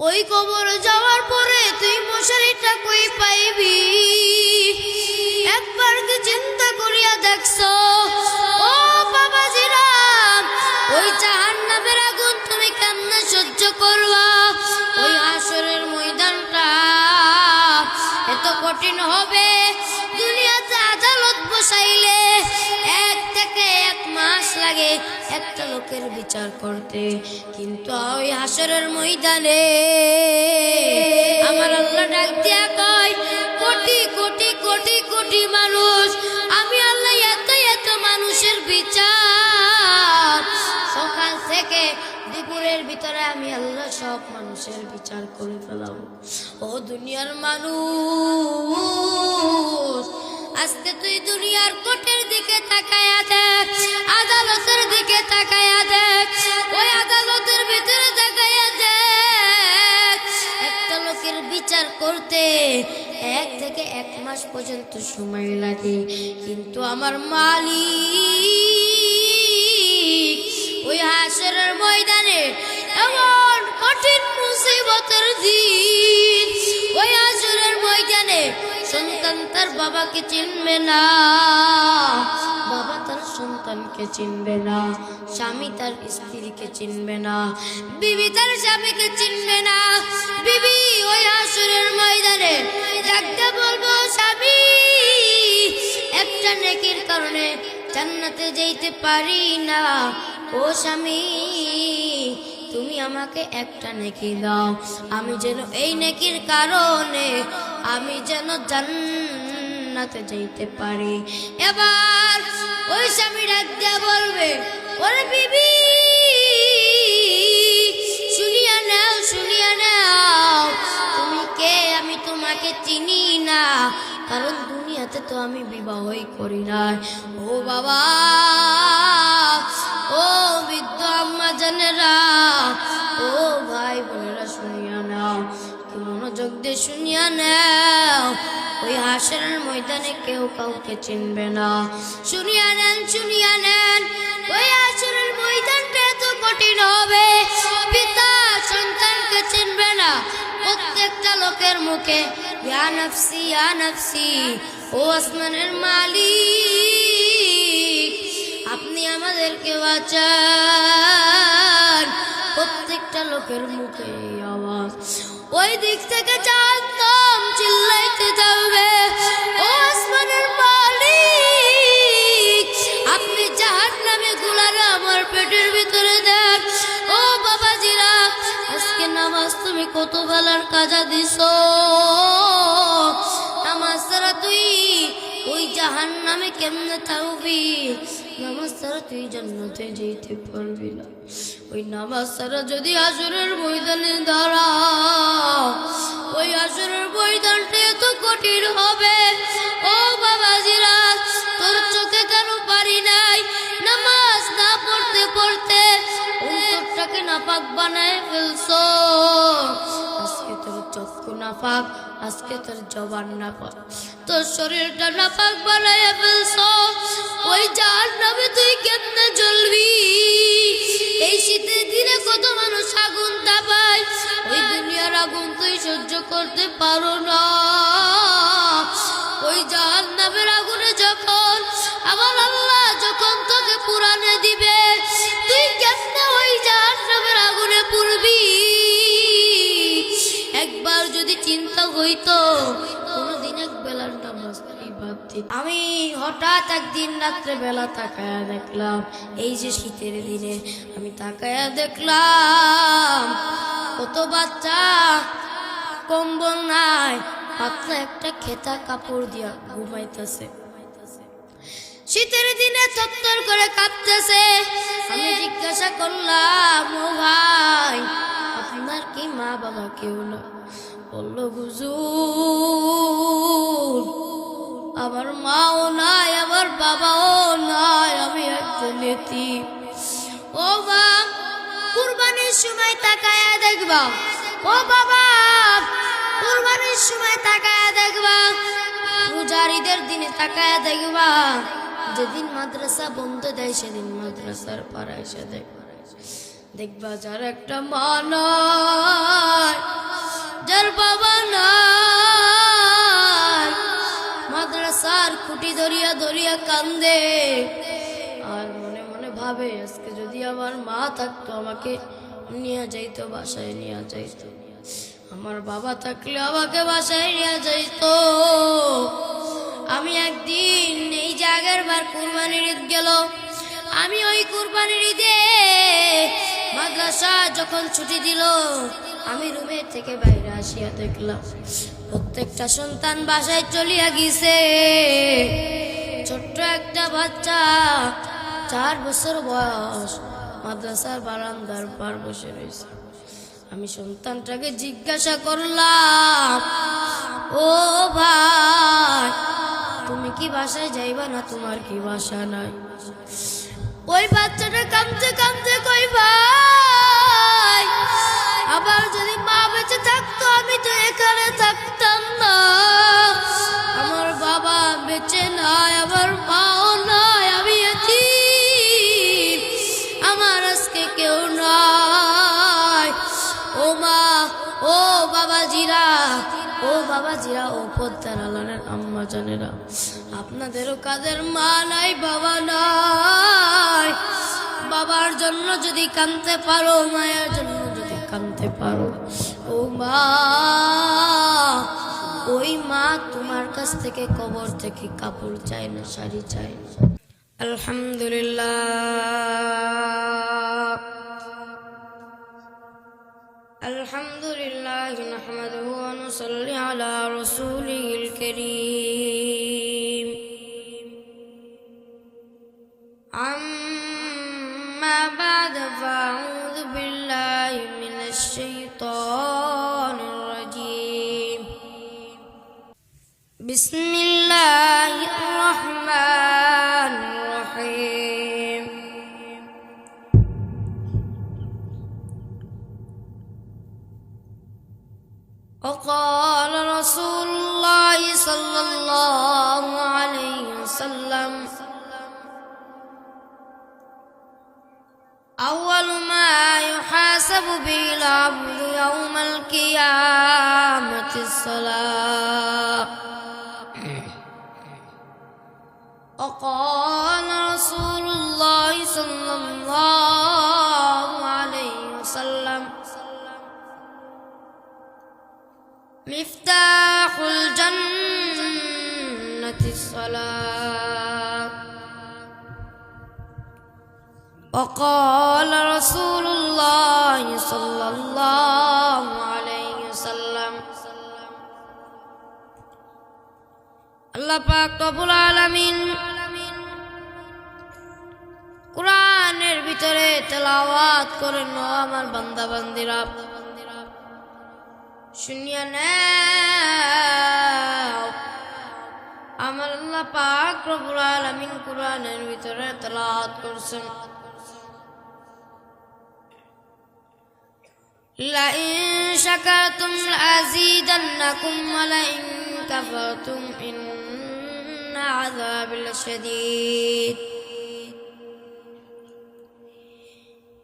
ওই কবর যাওয়ার পরে তুই মশারিটা কই পাইবি? একবার কি চিন্তা করিয়া দেখছ? ও বাবা জিরাম ওই জাহান্নামের আগুন তুমি কেমনে সহ্য করবা? ওই আসরের ময়দানটা এত কঠিন হবে, দুনিয়াতে আদালত বসাইলে থেকে এক মাস লাগে একটা লোকের বিচার করতে। কিন্তু ওই হাসরের ময়দানে আমার আল্লাহ ডাক দিয়া কয়, কোটি কোটি কোটি কোটি মানুষ, আমি আল্লাহ এত এত মানুষের বিচার। সকাল থেকে দুপুরের ভিতরে আমি আল্লাহ সব মানুষের বিচার করে ফেলাম। ও দুনিয়ার মানুষ আজকে তুই দুনিয়ার কোটের দিকে তাকায়া দেখ, আদালতের দিকে তাকায়া দেখ, ওই আদালতের ভিতরে তাকায়া দেখ। একটা লোকের বিচার করতে এক থেকে এক মাস পর্যন্ত সময় লাগে, কিন্তু আমার মালিক ওই হাসরের ময়দানে এমন কঠিন মুসিবতের দিন, ওই হাসরের ময়দানে সন্তান তার বাবাকে চিনবে না। বাবা তার সন্তানকে চিনবে না। স্বামী তার স্ত্রীকে চিনবে না। বিবি তার স্বামীকে চিনবে না। বিবি ওই আসরের ময়দানে ডাকতে বলব, স্বামী, একটা নেকির কারণে জান্নাতে যেতে পারি না। ও স্বামী, তুমি আমাকে একটা নেকি দাও। আমি যেন এই নেকির কারণে আমি যেন জান্নাতে যেতে পারি। এবার ওই স্বামী ডাক দিয়া বলবে, ওরে বিবি, শুনিয়া নাও শুনিয়া নাও, তুমি কে? আমি তোমাকে চিনি না, কারণ দুনিয়াতে তো আমি বিবাহই করি না ও বাবা, ও বৃদ্ধ মনোযোগ দিয়ে শুনিয়া নাও। ওই হাসের ময়দানে কেউ কাউকে চিনবে না। শুনিয়া নেন শুনিয়া নেন, ওই আসরের ময়দানটা এত কঠিন হবে। পিতা সন্তানকে চিনবে না। প্রত্যেকটা লোকের মুখে, ইয়া নফসি ইয়া নফসি, ও আসমানের মালিক, আপনি আমাদেরকে বাঁচান। প্রত্যেকটা লোকের মুখে আওয়াজ। ওই দিক থেকে জানতাম চিল্লাইতে যাবে। ও আসমানের মালিক, আপনি জাহান নামে গুলারে আমার পেটের ভিতরে দেন। ও বাবাজিরা, আজকে নামাজ তুমি কত বেলার কাজা দিছ? নামাজ ছাড়া তুই ওই জাহান নামে কেমনে থাকবি? নামাজ ছাড়া তুই জান্নাতে যেতে পারবি না। ওই নামাজ ছাড়া যদি আসরের ময়দানে দাঁড়া ওই আসরের ময়দানটা এত কঠিন হবে। ও বাবাজিরা, তোর চোখে কেন পারি নাই? নামাজ না পড়তে পড়তে অন্তরটাকে নাপাক বানায় ফেলছো। আজকে তোর চক্ষু নাপাক, আজকে তোর জবান নাপাক, তোর শরীরটা নাপাক বানায় ফেলছো। ওই যার নামে তুই কেমনে জ্বলবি? এই শীতের দিনে কত মানুষ আগুন তাপায় ওই দুনিয়ার আগুন তুই সহ্য করতে পারো না। ওই জাহান নামের আগুনে যখন আমার আল্লাহ যখন তোকে পুরানে দিবে, তুই কেমনে ওই জাহান নামের আগুনে পুরবি একবার যদি চিন্তা হইতো আমি হঠাৎ একদিন রাত্রে বেলা তাকায়া দেখলাম, এই যে শীতের দিনে আমি তাকায়া দেখলাম, কত বাচ্চা, কম্বল নাই, মাত্র একটা খেতা কাপড় দিয়া ঘুমাইতেছে। শীতের দিনে চত্বর করে কাঁপতেছে আমি জিজ্ঞাসা করলাম, ও ভাই, আপনার কি মা বাবা কেউ না? বলল, হুজুর। আমার মাও নাই, আমার বাবাও নাই, আমি একজন এতিম ও মা, কুরবানির সময় তাকায়া দেখবা। ও বাবা, কুরবানির সময় তাকায়া দেখবা। পূজারীদের দিনে তাকায়া দেখবা। যেদিন মাদ্রাসা বন্ধ দেয়, সেদিন মাদ্রাসার পাড়ায় এসে দেখবা। দেখবা যার একটা মা নাই ধরিয়া ধরিয়া কান্দে। আর মনে মনে ভাবে, আজকে যদি আমার মা থাকতো, আমাকে নিয়ে যাইতো, বাসায় নিয়ে যাইতো। আমার বাবা থাকলে আমাকে বাসায় নিয়ে যাইতো। আমি একদিন এই জায়গার বার কুরবানির ঈদ গেল। আমি ওই কুরবানির ঈদে মাদ্রাসা যখন ছুটি দিল, আমি রুমের থেকে বাইরে আসিয়া দেখলাম প্রত্যেকটা সন্তান বাসায় চলিয়া গিয়েছে। ছোট্ট একটা বাচ্চা, চার বছর বয়স। মাদ্রাসার বারান্দার পার বসে রয়েছে আমি সন্তানটাকে জিজ্ঞাসা করলাম, ও ভাই, তুমি কি বাসায় যাইবা না? তোমার কি বাসা নাই? ওই বাচ্চাটা কামতে কামতে কই ভাই আবার যদি মা বেঁচে থাকতো, আমি তো এখানে থাকতাম না। আমার বাবা বেঁচে নাই, আমার মাও নাই, আমি আমার আজকে কেউ নাই। ও মা, ও বাবা জিরা ও বাবা জিরা ও পদ্মার আলানের আম্মা জানেরা, আপনাদেরও কাদের মা নাই, বাবা নাই। বাবার জন্য যদি কানতে পারো, মায়ের জন্য কানতে পারো ও মা ওই মা তোমার কাছ থেকে কবর থেকে কাপড় চায় না শাড়ি চায় না আলহামদুলিল্লাহ الحمد لله نحمده ونصلي على رسوله الكريم بسم الله الرحمن الرحيم وقال رسول الله صلى الله عليه وسلم أول ما يحاسب به العبد يوم القيامة الصلاة وقال رسول الله صلى الله عليه وسلم مفتاح الجنة الصلاة. وقال رسول الله صلى الله عليه আল্লাহ পাক রব্বুল আলামিন কোরআনের ভিতরে তেলাওয়াত করেন ও আমার বান্দা বান্দিরা শুনিয়া নাও আমার আল্লাহ পাক রব্বুল আলামিন কোরআনের ভিতরে তেলাওয়াত করছেন لئن شكرتم لأزيدنكم ولئن كفرتم إن عذاب لشديد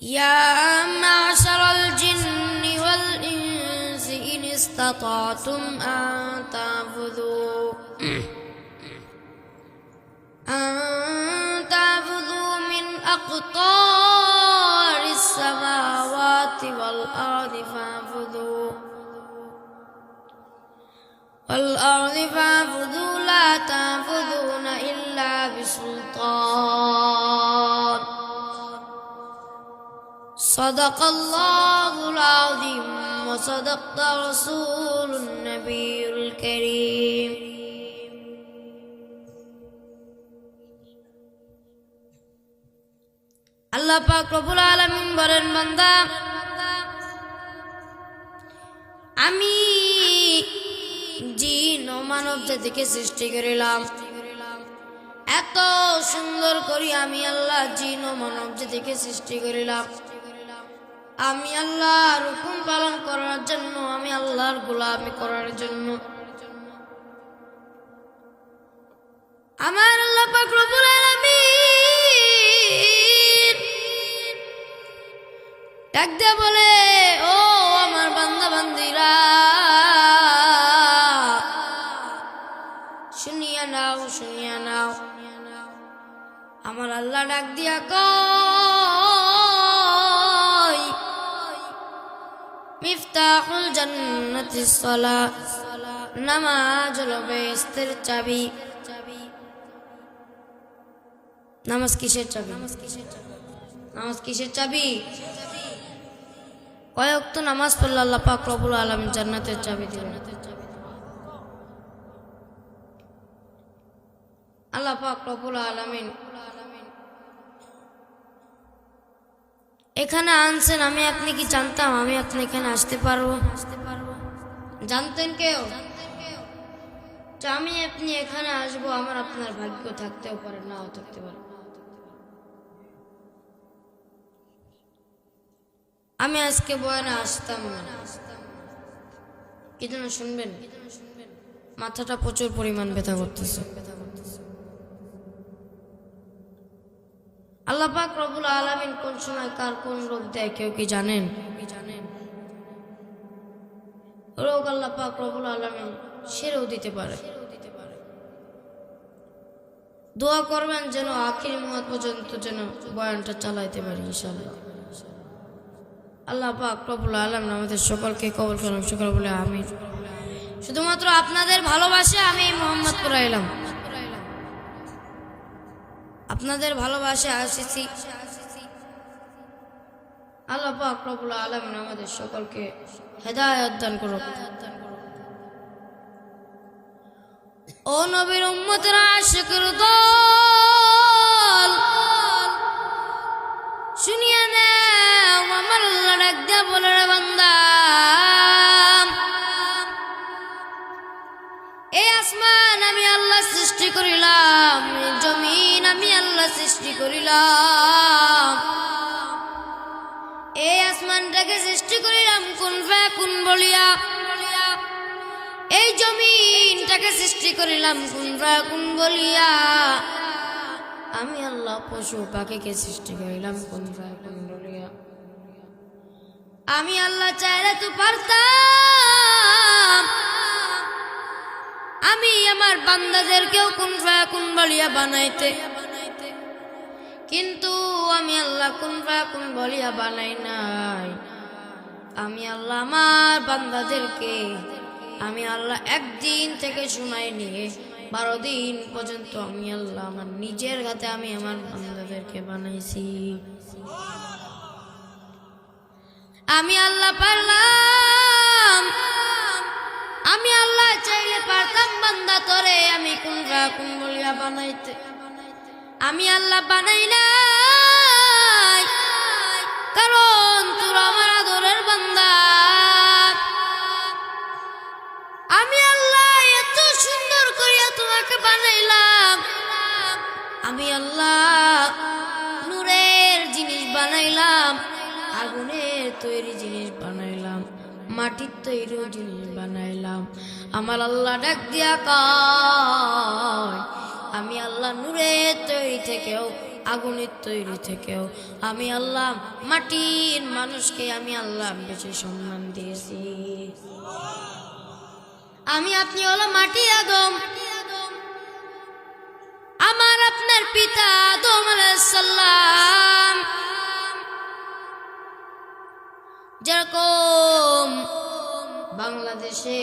يا معشر الجن والإنس إن استطعتم أن تنفذوا أن تنفذوا من أقطار السماوات والأرض فانفذوا والأرض لا تنفذون إلا بسلطان صدق الله العظيم وصدق رسول النبي الكريم আল্লাহ পাক রব্বুল আলামিন বলেন বান্দা আমি জিন ও মানব জাতিকে সৃষ্টি করিলাম। এত সুন্দর করি আমি আল্লাহ জিন ও মানব জাতিকে সৃষ্টি করিলাম। আমি আল্লাহর হুকুম পালন করার জন্য, আমি আল্লাহর গোলামি করার জন্য। আমার আল্লাহ পাক রব্বুল আলামিন ডাক বলে, ও আমার বান্দা বান্দিরা নাও, শুনিয়া নাও। আমার আল্লাহ ডাক দিয়া কয়, মিফতাহুল জান্নাতি সলা, নামাজ হলো বেহেস্তের চাবি। নামাজ কিসের চাবি? নামাজ কিসের চাবি? কয়েক তো নামাজ পড়লে আল্লাহ পাক রবুল আলম জান্নাতের চাবি দিলেন এখানে আনছেন, আমি আপনি কি জানতাম? আমি আপনি এখানে আসতে পারব। জানতেন কেউ? আমি আপনি এখানে আসব, আমার আপনার ভাগ্য থাকতেও পারে, নাও থাকতে পারে। আমি আজকে বয়ানে আসতাম না। কি যেন শুনবেন? মাথাটা প্রচুর পরিমাণ ব্যথা করতেছে। আল্লাহ পাক রবুল আলামিন কোন সময় কার কোন রোগ দেয় কেউ কি জানেন? জানেন? রোগ আল্লাহ পাক রবুল আলামিন সেরেও দিতে পারে। দোয়া করবেন যেন আখির মুহাত পর্যন্ত যেন বয়ানটা চালাইতে পারি ইনশাল্লাহ আল্লাহ পাক রবুল আলম আমাদের সকলকে কবল করলাম সকল বলে আমি শুধুমাত্র আপনাদের ভালোবাসে আমি মোহাম্মদ এলাম। আপনাদের ভালোবাসে আসিছি। আল্লাহ পাক আলম আমাদের সকলকে হেদায়ত দান করুক। ও নবীর উম্মতরা আশিকের দল, শুনিয়ে নাও আমার ডাক দিয়া বলে আসমান আমি আল্লাহ সৃষ্টি করিলাম, জমিন আমি আল্লাহ সৃষ্টি করিলাম। এই আসমানটাকে সৃষ্টি করিলাম কোন কোন বলিয়া? এই জমিনটাকে সৃষ্টি করিলাম কোন কোন বলিয়া? আমি আল্লাহ পশু পাখিকে সৃষ্টি করিলাম কোন কোন বলিয়া। আমি আল্লাহ চাইলে তো পারতাম আমি আমার বান্দাদেরকেও কোন কোন বলিয়া বানাইতে। কিন্তু আমি আল্লাহ কোন কোন বলিয়া বানাই নাই। আমি আল্লাহ আমার বান্দাদেরকে, আমি আল্লাহ একদিন থেকে শুনাই নিয়ে বারো দিন পর্যন্ত আমি আল্লাহ আমার নিজের হাতে আমি আমার বান্দাদেরকে বানাইছি। আমি আল্লাহ পারলাম। আমি আল্লাহ চাইলে পারতাম বান্দা তরে আমি কোন কোন বলিয়া বানাইতে। আমি আল্লাহ বানাই তৈরি জিনিস বানাইলাম। আমার আল্লাহ ডাক দিয়া কয়, আমি আল্লাহ নূরের তৈরি থেকেও, আগুনের তৈরি থেকেও, আমি আল্লাহ মাটির মানুষকে আমি আল্লাহ বেশি সম্মান দিয়েছি। আমি আপনি হলো মাটি আদম। আমার আপনার পিতা আদম সাল্লাম যেরকম বাংলাদেশে